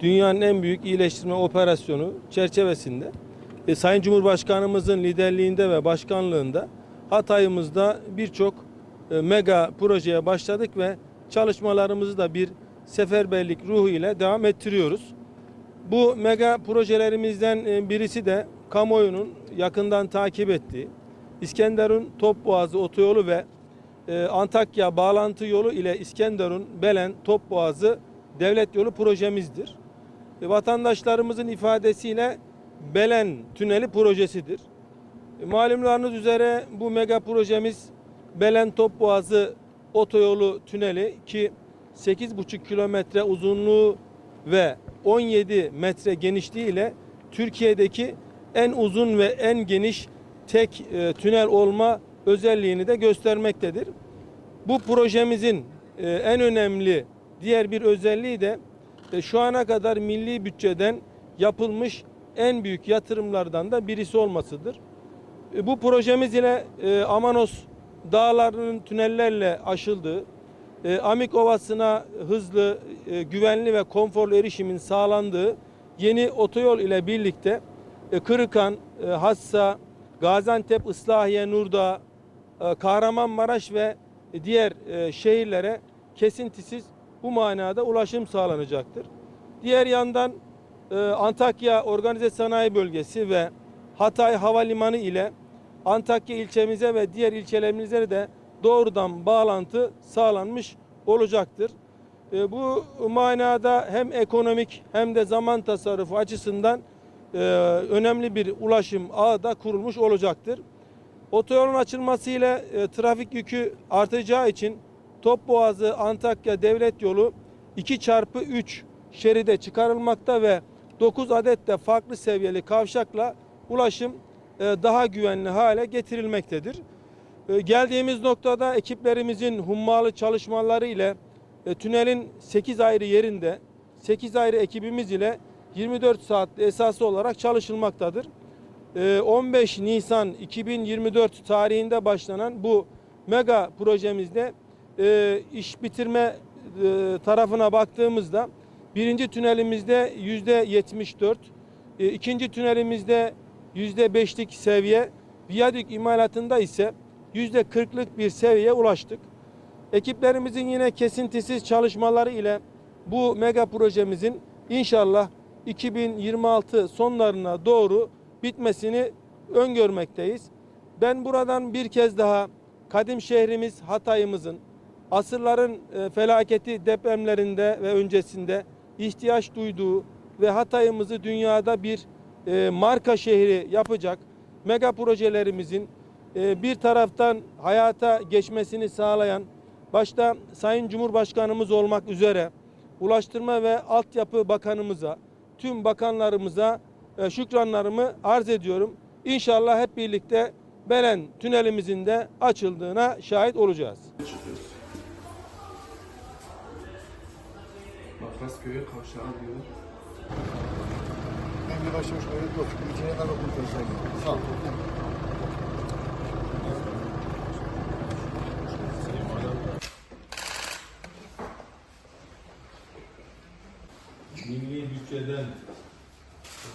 dünyanın en büyük iyileştirme operasyonu çerçevesinde e, Sayın Cumhurbaşkanımızın liderliğinde ve başkanlığında Hatay'ımızda birçok e, mega projeye başladık ve çalışmalarımızı da bir seferberlik ruhu ile devam ettiriyoruz. Bu mega projelerimizden e, birisi de kamuoyunun yakından takip ettiği İskenderun Topboğazı otoyolu ve e, Antakya bağlantı yolu ile İskenderun Belen Topboğazı devlet yolu projemizdir. E, Vatandaşlarımızın ifadesiyle Belen Tüneli projesidir. E, Malumlarınız üzere bu mega projemiz Belen Topboğazı otoyolu tüneli ki 8,5 kilometre uzunluğu ve 17 metre genişliği ile Türkiye'deki en uzun ve en geniş tek e, tünel olma özelliğini de göstermektedir. Bu projemizin e, en önemli diğer bir özelliği de şu ana kadar milli bütçeden yapılmış en büyük yatırımlardan da birisi olmasıdır. E, Bu projemiz ile e, Amanos dağlarının tünellerle aşıldığı, e, Amik Ovası'na hızlı, e, güvenli ve konforlu erişimin sağlandığı yeni otoyol ile birlikte e, Kırıkan, e, Hassa, Gaziantep, Islahiye, Nurdağ, e, Kahramanmaraş ve diğer e, şehirlere kesintisiz bu manada ulaşım sağlanacaktır. Diğer yandan e, Antakya Organize Sanayi Bölgesi ve Hatay Havalimanı ile Antakya ilçemize ve diğer ilçelerimize de doğrudan bağlantı sağlanmış olacaktır. E, bu manada hem ekonomik hem de zaman tasarrufu açısından e, önemli bir ulaşım ağı da kurulmuş olacaktır. Otoyolun açılmasıyla e, trafik yükü artacağı için Topboğazı Antakya Devlet Yolu 2 çarpı 3 şeride çıkarılmakta ve 9 adet de farklı seviyeli kavşakla ulaşım e, daha güvenli hale getirilmektedir. E, Geldiğimiz noktada ekiplerimizin hummalı çalışmaları ile e, tünelin 8 ayrı yerinde 8 ayrı ekibimiz ile 24 saat esası olarak çalışılmaktadır. E, 15 Nisan 2024 tarihinde başlanan bu mega projemizde e, iş bitirme e, tarafına baktığımızda birinci tünelimizde yüzde 74, e, ikinci tünelimizde yüzde beşlik seviye, viyadük imalatında ise yüzde 40'lık bir seviyeye ulaştık. Ekiplerimizin yine kesintisiz çalışmaları ile bu mega projemizin inşallah 2026 sonlarına doğru bitmesini öngörmekteyiz. Ben buradan bir kez daha kadim şehrimiz Hatay'ımızın asırların e, felaketi depremlerinde ve öncesinde ihtiyaç duyduğu ve Hatay'ımızı dünyada bir e, marka şehri yapacak mega projelerimizin e, bir taraftan hayata geçmesini sağlayan başta Sayın Cumhurbaşkanımız olmak üzere Ulaştırma ve Altyapı Bakanımıza, tüm bakanlarımıza şükranlarımı arz ediyorum. İnşallah hep birlikte Belen tünelimizin de açıldığına şahit olacağız. Mafrasköy'e kavşağı diyor. Yavaş yavaş öyle dur. İçine kadar kurtaracağım. Sağ ol. milli bütçeden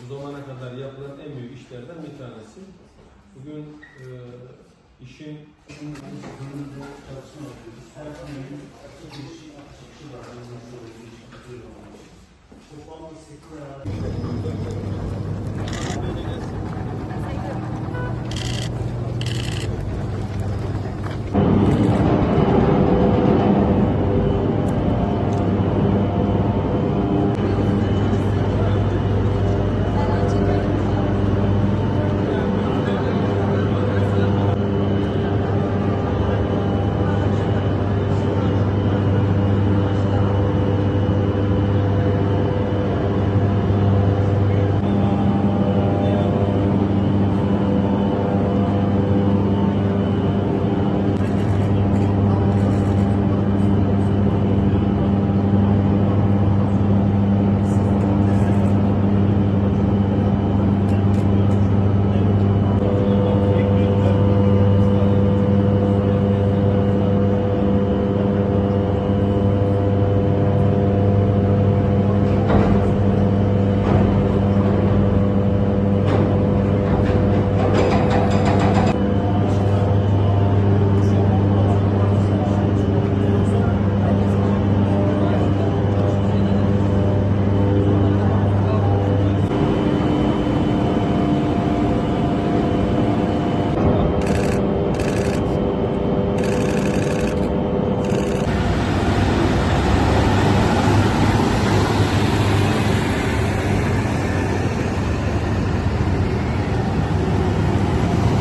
bu zamana kadar yapılan en büyük işlerden bir tanesi. Bugün e, işin Performance